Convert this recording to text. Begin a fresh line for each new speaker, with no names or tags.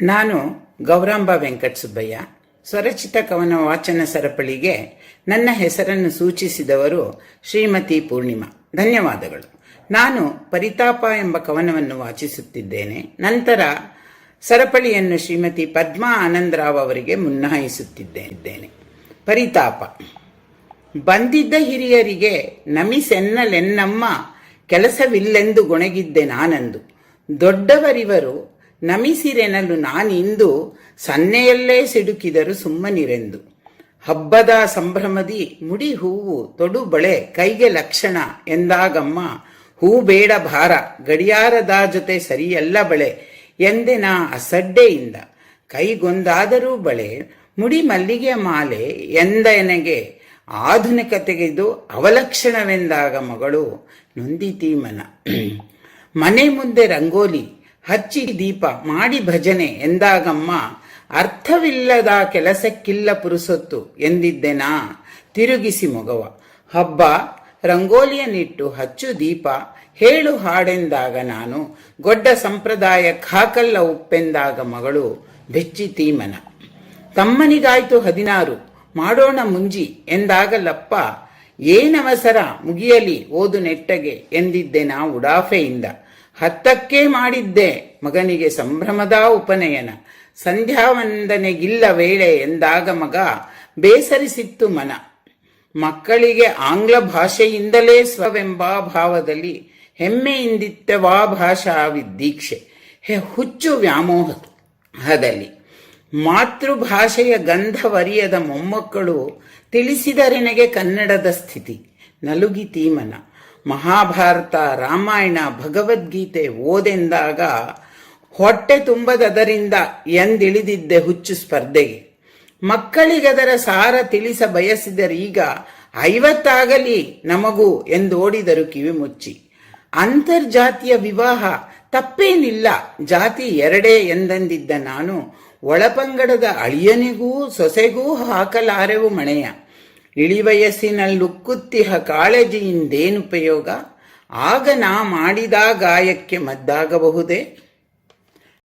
ನಾನು ಗೌರಾಂಬ ವೆಂಕಟ ಸುಬ್ಬಯ್ಯ. ಸ್ವರಚಿತ ಕವನ ವಾಚನ ಸರಪಳಿಗೆ ನನ್ನ ಹೆಸರನ್ನು ಸೂಚಿಸಿದವರು ಶ್ರೀಮತಿ ಪೂರ್ಣಿಮಾ. ಧನ್ಯವಾದಗಳು. ನಾನು ಪರಿತಾಪ ಎಂಬ ಕವನವನ್ನು ವಾಚಿಸುತ್ತಿದ್ದೇನೆ. ನಂತರ ಸರಪಳಿಯನ್ನು ಶ್ರೀಮತಿ ಪದ್ಮಾ ಆನಂದರಾವ್ ಅವರಿಗೆ ಮುನ್ನಾಯಿಸುತ್ತಿದ್ದೇನೆ ಪರಿತಾಪ. ಬಂದಿದ್ದ ಹಿರಿಯರಿಗೆ ನಮಿಸೆನ್ನಲೆನ್ನಮ್ಮ ಕೆಲಸವಿಲ್ಲೆಂದು ಗೊಣಗಿದ್ದೆ ನಾನಂದು. ದೊಡ್ಡವರಿವರು ನಮಿಸಿರೆನಲು ನಾನಿಂದು ಸನ್ನೆಯಲ್ಲೇ ಸಿಡುಕಿದರು ಸುಮ್ಮನಿರೆಂದು. ಹಬ್ಬದ ಸಂಭ್ರಮದಿ ಮುಡಿ ಹೂವು ತೊಡು ಬಳೆ ಕೈಗೆ ಲಕ್ಷಣ ಎಂದಾಗಮ್ಮ. ಹೂ ಬೇಡ ಭಾರ, ಗಡಿಯಾರದ ಜೊತೆ ಸರಿಯಲ್ಲ ಬಳೆ ಎಂದೆನ ಅಸಡ್ಡೆಯಿಂದ. ಕೈಗೊಂದಾದರೂ ಬಳೆ, ಮುಡಿ ಮಲ್ಲಿಗೆ ಮಾಲೆ ಎಂದೆನಗೆ. ಆಧುನಿಕತೆಗೆದು ಅವಲಕ್ಷಣವೆಂದಾಗ ಮಗಳು, ನೊಂದಿತೀ ಮನ. ಮನೆ ಮುಂದೆ ರಂಗೋಲಿ ಹಚ್ಚಿ ದೀಪ ಮಾಡಿ ಭಜನೆ ಎಂದಾಗಮ್ಮ, ಅರ್ಥವಿಲ್ಲದ ಕೆಲಸಕ್ಕಿಲ್ಲ ಪುರುಸೊತ್ತು ಎಂದಿದ್ದೆನಾ? ತಿರುಗಿಸಿ ಮೊಗವ. ಹಬ್ಬ, ರಂಗೋಲಿಯನ್ನಿಟ್ಟು ಹಚ್ಚು ದೀಪ, ಹೇಳು ಹಾಡೆಂದಾಗ ನಾನು, ಗೊಡ್ಡ ಸಂಪ್ರದಾಯ ಖಾಕಲ್ಲ ಉಪ್ಪೆಂದಾಗ ಮಗಳು, ಬೆಚ್ಚಿ ಮನ ತಮ್ಮನಿಗಾಯ್ತು ಹದಿನಾರು, ಮಾಡೋಣ ಮುಂಜಿ ಎಂದಾಗಲಪ್ಪ ಏನವಸರ ಮುಗಿಯಲಿ ಓದು ನೆಟ್ಟಗೆ ಎಂದಿದ್ದೆ ನಾ ಉಡಾಫೆಯಿಂದ. ಹತ್ತಕ್ಕೆ ಮಾಡಿದ್ದೆ ಮಗನಿಗೆ ಸಂಭ್ರಮದ ಉಪನಯನ. ಸಂಧ್ಯಾವಂದನೆಗಿಲ್ಲ ವೇಳೆ ಎಂದಾಗ ಮಗ ಬೇಸರಿಸಿತ್ತು ಮನ. ಮಕ್ಕಳಿಗೆ ಆಂಗ್ಲ ಭಾಷೆಯಿಂದಲೇ ಸ್ವವೆಂಬ ಭಾವದಲ್ಲಿ ಹೆಮ್ಮೆಯಿಂದಿತ್ತವಾ ಭಾಷಾ ವಿದೀಕ್ಷೆ ಹೆ, ಹುಚ್ಚು ವ್ಯಾಮೋಹದಲ್ಲಿ. ಮಾತೃಭಾಷೆಯ ಗಂಧವರಿಯದ ಮೊಮ್ಮಕ್ಕಳು ತಿಳಿಸಿದರೆನಗೆ ಕನ್ನಡದ ಸ್ಥಿತಿ. ನಲುಗಿ ತೀಮನ ಮಹಾಭಾರತ ರಾಮಾಯಣ ಭಗವದ್ಗೀತೆ ಓದೆಂದಾಗ ಹೊಟ್ಟೆ ತುಂಬದದರಿಂದ ಎಂದಿಳಿದಿದ್ದೆ ಹುಚ್ಚು ಸ್ಪರ್ಧೆಗೆ ಮಕ್ಕಳಿಗದರ ಸಾರ ತಿಳಿಸ ಬಯಸಿದರೀಗ ಐವತ್ತಾಗಲಿ ನಮಗೂ ಎಂದೋಡಿದರು ಕಿವಿ ಮುಚ್ಚಿ. ಅಂತರ್ಜಾತಿಯ ವಿವಾಹ ತಪ್ಪೇನಿಲ್ಲ, ಜಾತಿ ಎರಡೇ ಎಂದಂದಿದ್ದ ನಾನು ಒಳಪಂಗಡದ ಅಳಿಯನಿಗೂ ಸೊಸೆಗೂ ಹಾಕಲಾರೆವು ಮಣೆಯ. ಇಳಿವಯಸ್ಸಿನಲ್ಲುಕ್ಕುತ್ತಿಹ ಕಾಳಜಿಯಿಂದೇನುಪಯೋಗ? ಆಗ ನಾ ಮಾಡಿದ ಗಾಯಕ್ಕೆ ಮದ್ದಾಗಬಹುದೇ?